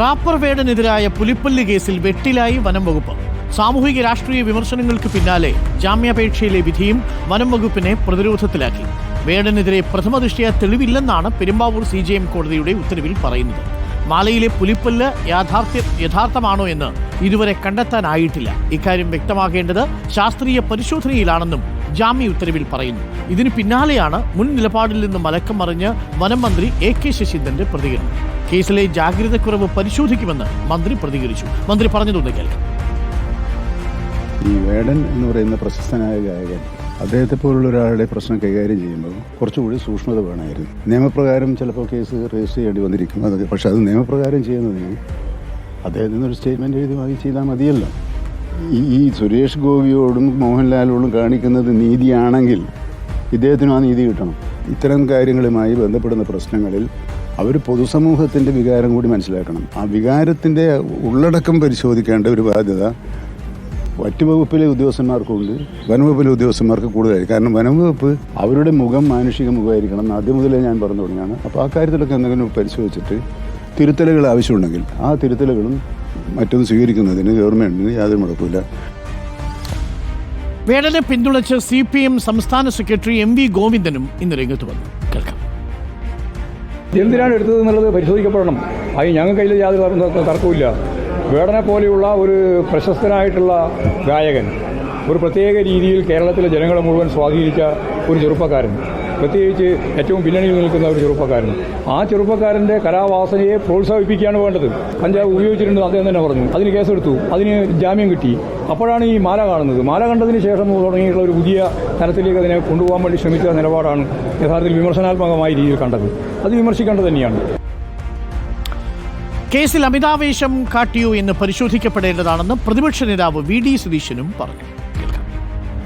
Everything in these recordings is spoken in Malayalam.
റാപ്പർ വേടനെതിരായ പുലിപ്പല്ല് കേസിൽ വെട്ടിലായി വനം വകുപ്പ്. സാമൂഹിക രാഷ്ട്രീയ വിമർശനങ്ങൾക്ക് പിന്നാലെ ജാമ്യാപേക്ഷയിലെ വിധിയും വനം വകുപ്പിനെ പ്രതിരോധത്തിലാക്കി. വേടനെതിരെ പ്രഥമ ദൃഷ്ടിയ തെളിവില്ലെന്നാണ് പെരുമ്പാവൂർ സി ജെ എം കോടതിയുടെ ഉത്തരവിൽ പറയുന്നത്. മാലയിലെ പുലിപ്പല്ല് യാഥാർത്ഥ്യ യഥാർത്ഥമാണോ എന്ന് ഇതുവരെ കണ്ടെത്താനായിട്ടില്ല. ഇക്കാര്യം വ്യക്തമാക്കേണ്ടത് ശാസ്ത്രീയ പരിശോധനയിലാണെന്നും ജാമ്യ ഉത്തരവിൽ പറയുന്നു. ഇതിന് പിന്നാലെയാണ് മുൻ നിലപാടിൽ നിന്ന് മലക്കം മറിഞ്ഞ് വനം മന്ത്രി എ കെ ശശീന്ദ്രന്റെ പ്രതികരണം. കേസിലെ ജാഗ്രതക്കുറവ് പരിശോധിക്കുമെന്ന് മന്ത്രി പ്രതികരിച്ചു. മന്ത്രി പറഞ്ഞതൊന്ന് കേൾക്കാം. ഈ വേടൻ എന്ന് പറയുന്ന പ്രശസ്തനായ ഗായകൻ അദ്ദേഹത്തെ പോലുള്ള ഒരാളുടെ പ്രശ്നം കൈകാര്യം ചെയ്യുമ്പോൾ കുറച്ചുകൂടി സൂക്ഷ്മത വേണമായിരുന്നു. നിയമപ്രകാരം ചിലപ്പോൾ കേസ് രജിസ്റ്റർ ചെയ്യേണ്ടി വന്നിരിക്കും അത് പക്ഷെ അത് നിയമപ്രകാരം ചെയ്യുന്നതിന് അദ്ദേഹത്തിൽ നിന്നൊരു സ്റ്റേറ്റ്മെന്റ് എഴുതി വാങ്ങി ചെയ്താൽ മതിയല്ലോ. ഈ ഈ സുരേഷ് ഗോപിയോടും മോഹൻലാലോടും കാണിക്കുന്നത് നീതിയാണെങ്കിൽ ഇദ്ദേഹത്തിനും ആ നീതി കിട്ടണം. ഇത്തരം കാര്യങ്ങളുമായി ബന്ധപ്പെടുന്ന പ്രശ്നങ്ങളിൽ അവർ പൊതുസമൂഹത്തിന്റെ വികാരം കൂടി മനസ്സിലാക്കണം. ആ വികാരത്തിന്റെ ഉള്ളടക്കം പരിശോധിക്കേണ്ട ഒരു ബാധ്യത വറ്റുവകുപ്പിലെ ഉദ്യോഗസ്ഥന്മാർക്കുണ്ട്. വനംവകുപ്പിലെ ഉദ്യോഗസ്ഥന്മാർക്ക് കൂടുതലായി കാരണം വനംവകുപ്പ് അവരുടെ മുഖം മാനുഷിക മുഖമായിരിക്കണം എന്ന് ആദ്യം മുതലേ ഞാൻ പറഞ്ഞു തുടങ്ങിയാണ്. അപ്പോൾ ആ കാര്യത്തിലൊക്കെ എന്തെങ്കിലും പരിശോധിച്ചിട്ട് തിരുത്തലുകൾ ആവശ്യമുണ്ടെങ്കിൽ ആ തിരുത്തലുകളും മറ്റൊന്നും സ്വീകരിക്കുന്നതിന് ഗവൺമെന്റിന് യാതൊരു മുടക്കില്ല വേടനെ പിന്തുണച്ച് സി പി എം സംസ്ഥാന സെക്രട്ടറി എം വി ഗോവിന്ദനും ഇന്ന് രംഗത്ത് വന്നു. എന്തിനാണ് എടുത്തത് എന്നുള്ളത് പരിശോധിക്കപ്പെടണം. അത് ഞങ്ങൾക്ക് അതിൽ യാതൊരു തർക്ക- തർക്കവുമില്ല. വേടനെ പോലെയുള്ള ഒരു പ്രശസ്തനായിട്ടുള്ള ഗായകൻ ഒരു പ്രത്യേക രീതിയിൽ കേരളത്തിലെ ജനങ്ങളെ മുഴുവൻ സ്വാധീനിച്ച ഒരു ചെറുപ്പക്കാരൻ. പ്രത്യേകിച്ച് ഏറ്റവും പിന്നണിയിൽ നിൽക്കുന്ന ഒരു ചെറുപ്പക്കാരൻ. ആ ചെറുപ്പക്കാരന്റെ കലാവാസനയെ പ്രോത്സാഹിപ്പിക്കുകയാണ് വേണ്ടത്. പഞ്ചാബ് ഉപയോഗിച്ചിട്ടുണ്ട് അദ്ദേഹം തന്നെ പറഞ്ഞു. അതിന് കേസെടുത്തു. അതിന് ജാമ്യം കിട്ടി. അപ്പോഴാണ് ഈ മാല കാണുന്നത്. മാല കണ്ടതിന് ശേഷം തുടങ്ങിയിട്ടുള്ള ഒരു പുതിയ തരത്തിലേക്ക് അതിനെ കൊണ്ടുപോകാൻ വേണ്ടി ശ്രമിച്ച നിലപാടാണ് യഥാർത്ഥത്തിൽ വിമർശനാത്മകമായ രീതിയിൽ കണ്ടത്. അത് വിമർശിക്കേണ്ടത് തന്നെയാണ്. കേസിൽ അമിതാവേശം കാട്ടിയോ എന്ന് പരിശോധിക്കപ്പെടേണ്ടതാണെന്ന് പ്രതിപക്ഷ നേതാവ് വി ഡി സുധീഷനും പറഞ്ഞു.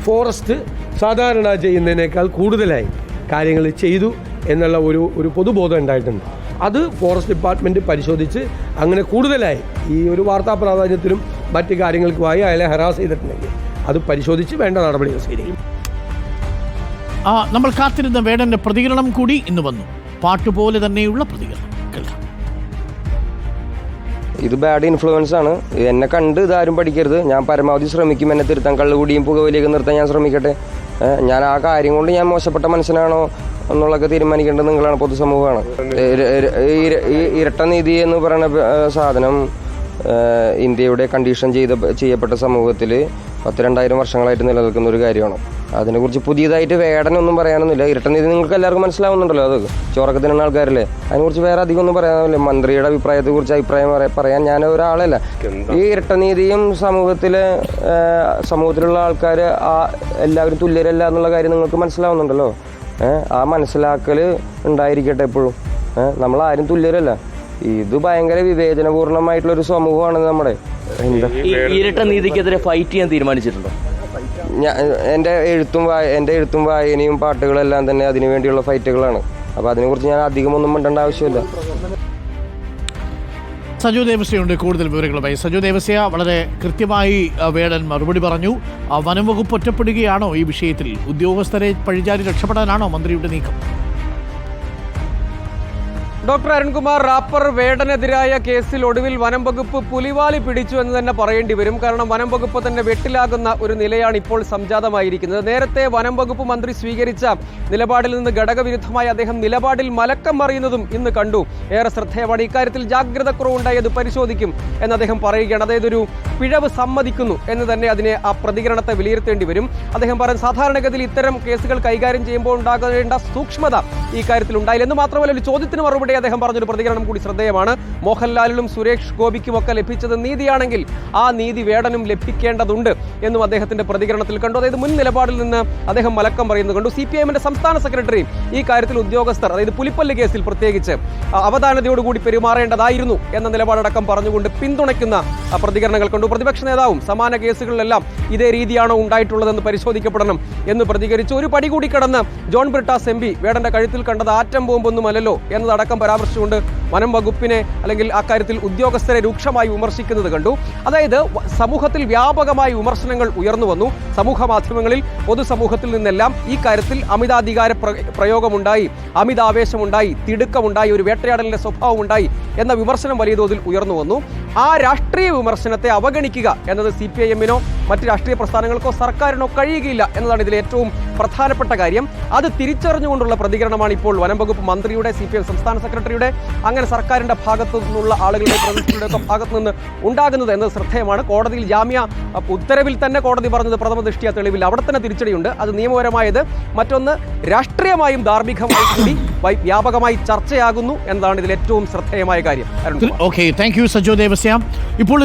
ഫോറസ്റ്റ് സാധാരണ ചെയ്യുന്നതിനേക്കാൾ കൂടുതലായി കാര്യങ്ങൾ ചെയ്തു എന്നുള്ള ഒരു ഒരു പൊതുബോധം ഉണ്ടായിട്ടുണ്ട്. അത് ഫോറസ്റ്റ് ഡിപ്പാർട്ട്മെന്റ് പരിശോധിച്ച് അങ്ങനെ കൂടുതലായി ഈ ഒരു വാർത്താ പ്രാധാന്യത്തിനും മറ്റ് കാര്യങ്ങൾക്കുമായി അയാളെ ഹെറാസ് ചെയ്തിട്ടുണ്ടെങ്കിൽ അത് പരിശോധിച്ച് വേണ്ട നടപടികൾ സ്വീകരിക്കും. ആ, നമ്മൾ കാത്തിരുന്ന വേടന്റെ പ്രതികരണം കൂടി ഇന്ന് വന്നു. പാട്ടുപോലെ തന്നെയുള്ള പ്രതികരണം. കേൾക്കാം. ഇത് ബാഡ് ഇൻഫ്ലുവൻസ് ആണ്. എന്നെ കണ്ട് ഇതാരും പഠിക്കരുത്. ഞാൻ പരമാവധി ശ്രമിക്കും. എന്നെ തിരുത്താൻ കള്ളുകൂടിയും പുകവലിയൊക്കെ നിർത്താൻ ഞാൻ ശ്രമിക്കട്ടെ. ഞാൻ ആ കാര്യം കൊണ്ട് ഞാൻ മോശപ്പെട്ട മനുഷ്യനാണോ എന്നുള്ളതൊക്കെ തീരുമാനിക്കേണ്ടത് നിങ്ങളാണ് പൊതുസമൂഹമാണ്. ഇരട്ട നീതി എന്ന് പറയുന്ന സാധനം ഇന്ത്യയുടെ കണ്ടീഷൻ ചെയ്ത ചെയ്യപ്പെട്ട സമൂഹത്തിൽ പത്ത് രണ്ടായിരം വർഷങ്ങളായിട്ട് നിലനിൽക്കുന്ന ഒരു കാര്യമാണ്. അതിനെക്കുറിച്ച് പുതിയതായിട്ട് വേടനൊന്നും പറയാനൊന്നുമില്ല. ഇരട്ടനീതി നിങ്ങൾക്ക് എല്ലാവർക്കും മനസ്സിലാവുന്നുണ്ടല്ലോ അത്. ചോറൊക്കെ തിന്നുന്ന ആൾക്കാരല്ലേ? അതിനെക്കുറിച്ച് വേറെ അധികം ഒന്നും പറയാനില്ല മന്ത്രിയുടെ അഭിപ്രായത്തെക്കുറിച്ച് അഭിപ്രായം പറയാ- പറയാൻ ഞാൻ ഒരാളല്ല. ഈ ഇരട്ടനീതിയും സമൂഹത്തിലെ സമൂഹത്തിലുള്ള ആൾക്കാർ ആ എല്ലാവരും തുല്യരല്ല എന്നുള്ള കാര്യം നിങ്ങൾക്ക് മനസ്സിലാവുന്നുണ്ടല്ലോ. ആ മനസ്സിലാക്കൽ ഉണ്ടായിരിക്കട്ടെ എപ്പോഴും. നമ്മൾ ആരും തുല്യരല്ല. ഇത് ഭയങ്കര വിവേചനപൂർണമായിട്ടുള്ള ഒരു സമൂഹമാണ് നമ്മുടെ. ഈ ഇരട്ട നീതിക്കെതിരെ ഫൈറ്റ് ചെയ്യാൻ തീരുമാനിച്ചിട്ടുണ്ടോ? ഞാൻ എന്റെ എഴുത്തും വായ എന്റെ എഴുത്തും വായനയും പാട്ടുകളെല്ലാം തന്നെ അതിനു വേണ്ടിയുള്ള ഫൈറ്റുകളാണ് അപ്പോൾ അതിനെക്കുറിച്ച് ഞാൻ അധികമൊന്നും മിണ്ടേണ്ട ആവശ്യമില്ല. സജു ദേവസ്യയുണ്ട് കൂടുതൽ വിവരങ്ങളുമായി. സജു ദേവസ്യ വളരെ കൃത്യമായി വേടൻ മറുപടി പറഞ്ഞു. വനംവകുപ്പ് വനം വകുപ്പ് ഒറ്റപ്പെടുകയാണോ ഈ വിഷയത്തിൽ? ഉദ്യോഗസ്ഥരെ പഴിചാരി രക്ഷപ്പെടാനാണോ മന്ത്രിയുടെ നീക്കം? ഡോക്ടർ അരുൺകുമാർ റാപ്പർ വേടനെതിരായ കേസിൽ ഒടുവിൽ വനം വകുപ്പ് പുലിവാലി പിടിച്ചു എന്ന് തന്നെ പറയേണ്ടി വരും. കാരണം വനം വകുപ്പ് തന്നെ വെട്ടിലാകുന്ന ഒരു നിലയാണ് ഇപ്പോൾ സംജാതമായിരിക്കുന്നത്. നേരത്തെ വനം വകുപ്പ് മന്ത്രി സ്വീകരിച്ച നിലപാടിൽ നിന്ന് ഘടകവിരുദ്ധമായി അദ്ദേഹം നിലപാടിൽ മലക്കം മറിയുന്നതും ഇന്ന് കണ്ടു. ഏറെ ശ്രദ്ധേയമാണ്. ഇക്കാര്യത്തിൽ ജാഗ്രത കുറവുണ്ടായത് പരിശോധിക്കും എന്ന് അദ്ദേഹം പറയുകയാണ്. അതായത് ഒരു പിഴവ് സമ്മതിക്കുന്നു എന്ന് തന്നെ അതിനെ ആ പ്രതികരണത്തെ വിലയിരുത്തേണ്ടി വരും. അദ്ദേഹം പറഞ്ഞു സാധാരണഗതിയിൽ ഇത്തരം കേസുകൾ കൈകാര്യം ചെയ്യുമ്പോൾ ഉണ്ടാകേണ്ട സൂക്ഷ്മത ഈ കാര്യത്തിൽ ഉണ്ടായില്ല. എന്ന് മാത്രമല്ല ഒരു ചോദ്യത്തിന് മറുപടി അദ്ദേഹം പറഞ്ഞൊരു പ്രതികരണം കൂടി ശ്രദ്ധേയമാണ്. മോഹൻലാലിനും സുരേഷ് ഗോപിക്കും ഒക്കെ ലഭിച്ചത് നീതിയാണെങ്കിൽ ആ നീതി വേടനും ലഭിക്കേണ്ടതുണ്ട് എന്നും അദ്ദേഹത്തിന്റെ പ്രതികരണത്തിൽ കണ്ടു. അതായത് മുൻ നിലപാടിൽ നിന്ന് അദ്ദേഹം മലക്കം പറയുന്നത് കണ്ടു. സി പി എമ്മിന്റെ സംസ്ഥാന സെക്രട്ടറി ഈ കാര്യത്തിൽ ഉദ്യോഗസ്ഥർ അതായത് പുലിപ്പല്ല് കേസിൽ പ്രത്യേകിച്ച് അവധാനതയോടുകൂടി പെരുമാറേണ്ടതായിരുന്നു എന്ന നിലപാടടക്കം പറഞ്ഞുകൊണ്ട് പിന്തുണയ്ക്കുന്ന പ്രതികരണങ്ങൾ കണ്ടു. പ്രതിപക്ഷ നേതാവും സമാന കേസുകളിലെല്ലാം ഇതേ രീതിയാണോ ഉണ്ടായിട്ടുള്ളതെന്ന് പരിശോധിക്കപ്പെടണം എന്ന് പ്രതികരിച്ചു ഒരു പടി കൂടി കടന്ന് ജോൺ ബ്രിട്ടാസ് എം പി വേടന്റെ കഴുത്തിൽ കണ്ടത് ആറ്റം ബോംബൊന്നുമല്ലല്ലോ എന്നതടക്കം പരാമർശിച്ചുകൊണ്ട് വനം വകുപ്പിനെ അല്ലെങ്കിൽ അക്കാര്യത്തിൽ ഉദ്യോഗസ്ഥരെ രൂക്ഷമായി വിമർശിക്കുന്നത് കണ്ടു. അതായത് സമൂഹത്തിൽ വ്യാപകമായി വിമർശനങ്ങൾ ഉയർന്നു വന്നു. സമൂഹ മാധ്യമങ്ങളിൽ പൊതുസമൂഹത്തിൽ നിന്നെല്ലാം ഈ കാര്യത്തിൽ അമിതാധികാര പ്രയോഗമുണ്ടായി. അമിതാവേശമുണ്ടായി. തിടുക്കമുണ്ടായി. ഒരു വേട്ടയാടലിന്റെ സ്വഭാവമുണ്ടായി എന്ന വിമർശനം വലിയ തോതിൽ ഉയർന്നു വന്നു. ആ രാഷ്ട്രീയ വിമർശനത്തെ അവഗണിക്കുക എന്നത് സി പി ഐ എമ്മിനോ മറ്റ് രാഷ്ട്രീയ പ്രസ്ഥാനങ്ങൾക്കോ സർക്കാരിനോ കഴിയുകയില്ല എന്നതാണ് ഇതിലെ ഏറ്റവും പ്രധാനപ്പെട്ട കാര്യം. അത് തിരിച്ചറിഞ്ഞുകൊണ്ടുള്ള പ്രതികരണമാണ് ഇപ്പോൾ വനം വകുപ്പ് മന്ത്രിയുടെ സി സംസ്ഥാന സെക്രട്ടറിയുടെ അങ്ങനെ സർക്കാരിന്റെ ഭാഗത്തു നിന്നുള്ള ആളുകളുടെ പ്രതിനിധികളുടെ ഭാഗത്തു നിന്ന് ഉണ്ടാകുന്നത് എന്നത് ശ്രദ്ധേയമാണ്. കോടതിയിൽ ജാമ്യ ഉത്തരവിൽ തന്നെ കോടതി പറഞ്ഞത് പ്രഥമ ദൃഷ്ടിയ തെളിവിൽ അവിടെ തന്നെ തിരിച്ചടിയുണ്ട്. അത് നിയമപരമായത് മറ്റൊന്ന് രാഷ്ട്രീയമായും ധാർമ്മികമായും കൂടി വ്യാപകമായി ചർച്ചയാകുന്നു എന്നതാണ് ഇതിൽ ഏറ്റവും ശ്രദ്ധേയമായ കാര്യം. Okay thank you Sajo Devasya. ഇപ്പോൾ